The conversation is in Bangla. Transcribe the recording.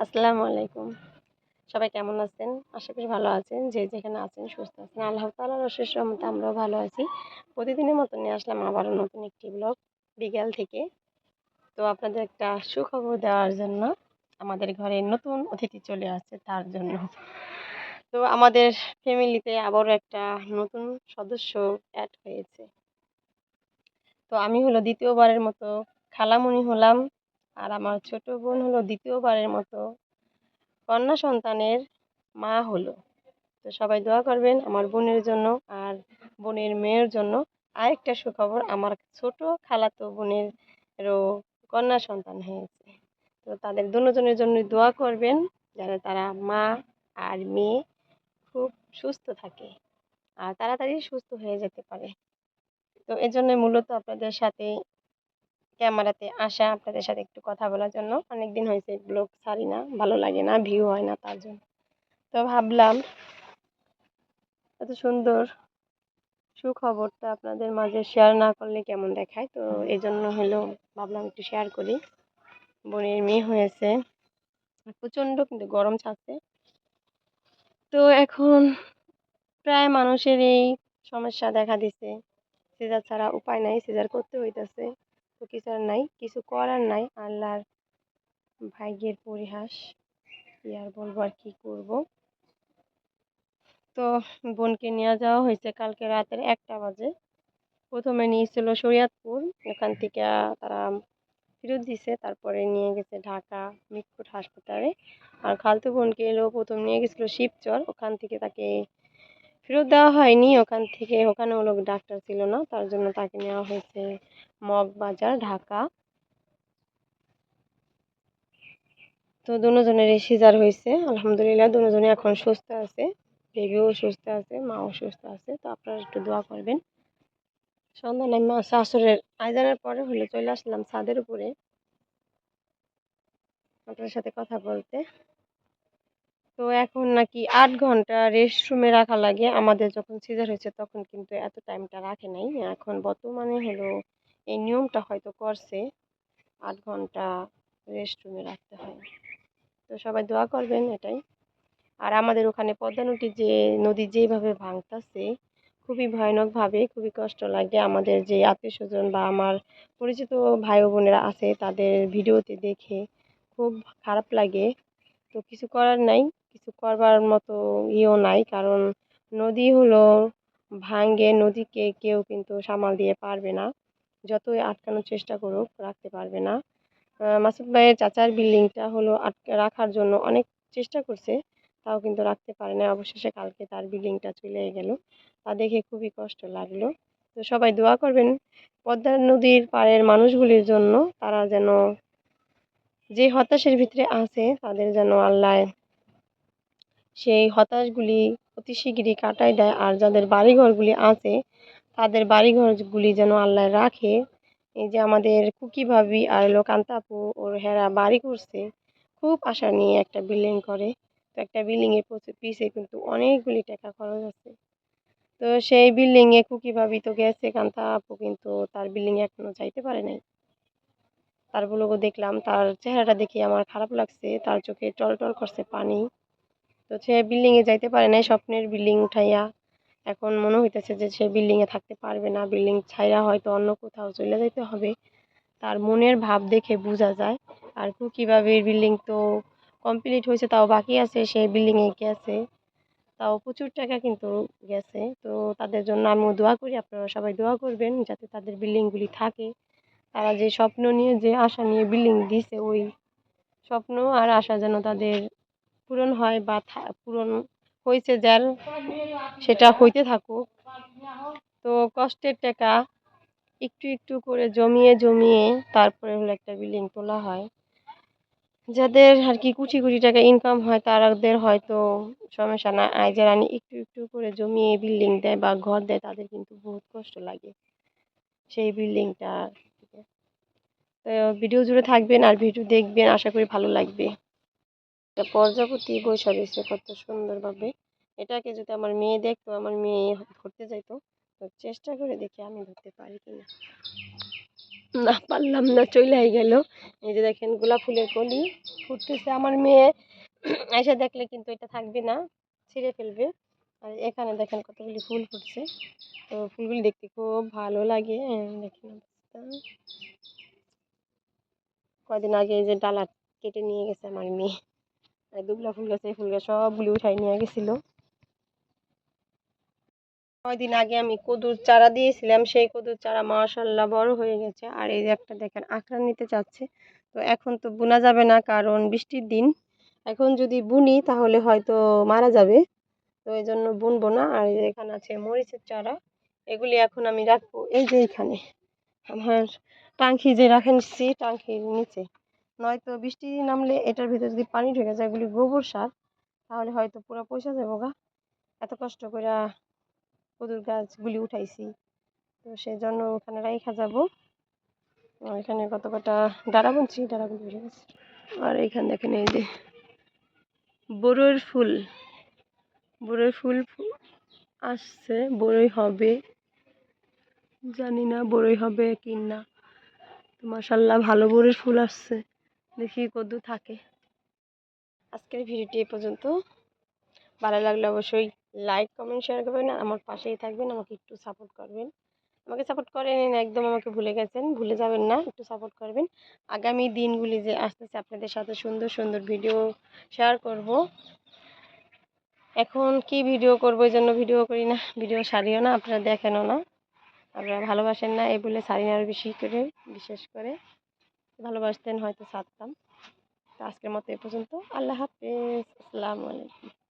আসসালামু আলাইকুম। সবাই কেমন আছেন? আশা করি ভালো আছেন। যে যেখানে আছেন সুস্থ আছেন। আল্লাহ তালার অশেষ রহমতে আমরাও ভালো আছি। প্রতিদিনের মতো নিয়ে আসলাম আবারও নতুন একটি ব্লগ বিকেল থেকে। তো আপনাদের একটা সুখবর দেওয়ার জন্য আমাদের ঘরে নতুন অতিথি চলে আসছে তার জন্য। তো আমাদের ফ্যামিলিতে আবারও একটা নতুন সদস্য অ্যাড হয়েছে। তো আমি হলো দ্বিতীয়বারের মতো খালামণি হলাম। আর আমার ছোট বোন হলো দ্বিতীয়বারের মতো কন্যা সন্তানের মা হলো। তো সবাই দোয়া করবেন আমার বোনের জন্য আর বোনের মেয়ের জন্য। আরেকটা সুখবর, আমার ছোট খালাতো বোনেরও কন্যা সন্তান হয়েছে। তো তাদের দুজনের জন্য দোয়া করবেন যেন তারা মা আর মেয়ে খুব সুস্থ থাকে আর তাড়াতাড়ি সুস্থ হয়ে যেতে পারে। তো এজন্য মূলত আপনাদের সাথে ক্যামেরাতে আসা আপনাদের সাথে একটু কথা বলার জন্য। অনেক দিন হয়েছে ব্লগ ছাড়ি না, ভালো লাগে না, ভিউ হয় না তার জন্য। তো ভাবলাম, এত সুন্দর সুখবরটা আপনাদের মাঝে শেয়ার না করলে কেমন দেখায়? তো এই জন্য হলো ভাবলাম একটু শেয়ার করি। বোনের মেয়ে হয়েছে, প্রচণ্ড কিন্তু গরম ছাড়ছে। তো এখন প্রায় মানুষের এই সমস্যা দেখা দিছে সিজার ছাড়া উপায় নাই, সিজার করতে হইতেছে। তো কিছু আর নাই, কিছু করার নাই। আল্লাহর ভাগ্যের পরিহাস কি আর বলব আর কি করব। তো বোনকে নিয়ে যাওয়া হয়েছে কালকে রাতের একটা বাজে। প্রথমে নিয়েছিল শরিয়াতপুর, ওখান থেকে তারা ফেরত দিছে, তারপরে নিয়ে গেছে ঢাকা মিটফুট হাসপাতালে। আর খালতু বোনকে এলো, প্রথম নিয়ে গেছিল শিবচর, ওখান থেকে তাকে ফেরত দেওয়া হয়নি। ওখান থেকে ওখানে লোক, ডাক্তার ছিল না, তার জন্য তাকে নেওয়া হয়েছে মগবাজার, ঢাকা। তো দুজনেরই সিজার হয়েছে। আলহামদুলিল্লাহ দুজনে এখন সুস্থ আছে। বেবিও সুস্থ আছে, মাও সুস্থ আছে। তো আপনারা একটু দোয়া করবেন। সন্ধ্যা নামে শাশুড়ের আয়োজনের পরে হলে চলে আসলাম ছাদের উপরে। আপনার সাথে কথা বলতে। তো এখন নাকি আট ঘণ্টা রেস্ট রুমে রাখা লাগে। আমাদের যখন সিজার হয়েছে তখন কিন্তু এত টাইমটা রাখে নাই। এখন বর্তমানে হলো এই নিয়মটা হয়তো করছে। আট ঘণ্টা রেস্ট রুমে রাখতে হয়। তো সবাই দোয়া করবেন এটাই। আর আমাদের ওখানে পদ্মা নদী যে, নদী যেভাবে ভাঙতেছে, খুবই ভয়ানকভাবে খুবই কষ্ট লাগে। আমাদের যে আত্মীয় স্বজন বা আমার পরিচিত ভাই বোনেরা আছে, তাদের ভিডিওতে দেখে খুব খারাপ লাগে। তো কিছু করার নাই, কিছু করবার মতো ইয়েও নাই, কারণ নদী হলো ভাঙ্গে নদীকে কেউ কিন্তু সামাল দিয়ে পারবে না। যতই আটকানোর চেষ্টা করুক, রাখতে পারবে না। মাসুদ ভাইয়ের চাচার বিল্ডিংটা হলো আটকে রাখার জন্য অনেক চেষ্টা করছে, তাও কিন্তু রাখতে পারে না অবশেষে কালকে তার বিল্ডিংটা চলে গেল। তা দেখে খুবই কষ্ট লাগল। তো সবাই দোয়া করবেন, পদ্মা নদীর পাড়ের মানুষগুলির জন্য, তারা যেন যে হতাশের ভিতরে আছে, তাদের যেন আল্লাহ সেই হতাশগুলি অতি শীঘ্রই কাটাই দেয়। আর যাদের বাড়িঘরগুলি আছে তাদের বাড়িঘরগুলি যেন আল্লাহ রাখে। এই যে আমাদের কুকি ভাবি আর হলো কান্তাপু ওর হেরা বাড়ি করছে, খুব আশা নিয়ে একটা বিল্ডিং করে। তো একটা বিল্ডিংয়ের পিছে কিন্তু অনেকগুলি টাকা খরচ আছে। তো সেই বিল্ডিংয়ে কুকি ভাবি তো গেছে কান্তা আপু কিন্তু তার বিল্ডিংয়ে এখনও যাইতে পারে নাই। তার ব্লগও দেখলাম, তার চেহারাটা দেখে আমার খারাপ লাগছে, তার চোখে টল টল করছে পানি। তো সে বিল্ডিংয়ে যাইতে পারে নাই, স্বপ্নের বিল্ডিং উঠাইয়া। এখন মনে হইতেছে যে সে বিল্ডিংয়ে থাকতে পারবে না, বিল্ডিং ছাইরা হয়তো অন্য কোথাও চলে যেতে হবে। তার মনের ভাব দেখে বোঝা যায়। আর কীভাবে বিল্ডিং তো কমপ্লিট হয়েছে তাও বাকি আছে সে বিল্ডিংয়ে গেছে। তাও প্রচুর টাকা কিন্তু গেছে। তো তাদের জন্য আমিও দোয়া করি, আপনারা সবাই দোয়া করবেন যাতে তাদের বিল্ডিংগুলি থাকে। তারা যে স্বপ্ন নিয়ে, যে আশা নিয়ে বিল্ডিং দিছে, ওই স্বপ্ন আর আশা যেন তাদের পূরণ হয় বা পূরণ হয়েছে যার, সেটা হইতে থাকুক। তো কষ্টের টাকা একটু একটু করে জমিয়ে জমিয়ে তারপরে হলো একটা বিল্ডিং তোলা হয়। যাদের আর কি কুচি কুচি টাকা ইনকাম হয় তাদের হয়তো সমস্যা না। আয় যারা একটু একটু করে জমিয়ে বিল্ডিং দেয় বা ঘর দেয়, তাদের কিন্তু বহুত কষ্ট লাগে সেই বিল্ডিংটা। তো ভিডিও জুড়ে থাকবেন আর ভিডিও দেখবেন, আশা করি ভালো লাগবে। একটা প্রজাপতি বৈশা দিচ্ছে কত সুন্দরভাবে এটাকে যদি আমার মেয়ে দেখতো আমার মেয়ে ধরতে যাইতো তো চেষ্টা করে দেখি আমি ধরতে পারি কিনা। না পারলাম না চইলাই গেল। এই যে দেখেন গোলাপ ফুলের কলি ফুটতেছে। আমার মেয়ে এসে দেখলে কিন্তু এটা থাকবে না ছিঁড়ে ফেলবে। আর এখানে দেখেন কতগুলি ফুল ফুটছে। তো ফুলগুলি দেখতে খুব ভালো লাগে। হ্যাঁ, দেখেন। কয়দিন আগে যে ডালা কেটে নিয়ে গেছে আমার মেয়ে। দুবলা ফুল গাছে এই ফুল গাছ সবগুলি উঠাই নিয়ে গেছিল। কয়দিন আগে আমি কদুর চারা দিয়েছিলাম, সেই কদুর চারা মাশাল্লাহ বড় হয়ে গেছে। আর এই যে একটা দেখেন আঁকড়া নিতে চাচ্ছে। তো এখন তো বোনা যাবে না, কারণ বৃষ্টির দিন। এখন যদি বুনি, তাহলে হয়তো মারা যাবে। তো এই জন্য বুনবো না। আর এখানে আছে মরিচের চারা, এগুলি এখন আমি রাখব। এই যে এইখানে আমার টাঙ্কি যে রাখেনছি টাঙ্কির নিচে। নয়তো বৃষ্টি নামলে এটার ভিতরে যদি পানি ঢুকে যায়, এগুলি গোবর সার, তাহলে হয়তো পুরো পয়সা যাব গা। এত কষ্ট করে কদুর গাছগুলি উঠাইছি। তো সেই জন্য ওখানে রাইখা যাব। এখানে কত কটা ডাড়া বুনছি ডাড়াগুলি উঠে গেছে। আর এইখানে দেখেন এই যে বড়ইর ফুল। বড়ই ফুল আসছে বড়ই হবে। জানি না বড়ই হবে কি না মাসাল্লাহ ভালো বড়ির ফুল আসছে। দেখি কদ্দু থাকে। আজকের ভিডিওটি এ পর্যন্ত। ভালো লাগলে অবশ্যই লাইক কমেন্ট শেয়ার করবেন। আর আমার পাশেই থাকবেন, আমাকে একটু সাপোর্ট করবেন। আমাকে সাপোর্ট করেন, একদম আমাকে ভুলে গেছেন। ভুলে যাবেন না, একটু সাপোর্ট করবেন। আগামী দিনগুলি যে আসতেছে, আপনাদের সাথে সুন্দর সুন্দর ভিডিও শেয়ার করব। এখন কি ভিডিও করব এই জন্য ভিডিও করি না। ভিডিও সারিও না, আপনারা দেখেনও না। আপনারা ভালোবাসেন না, এই বলে সারি না বেশি করে, বিশেষ করে। ভালোবাসতেন হয়তো ছাড়তাম। তো আজকের মতো এ পর্যন্ত। আল্লাহ হাফেজ। আসসালামু আলাইকুম।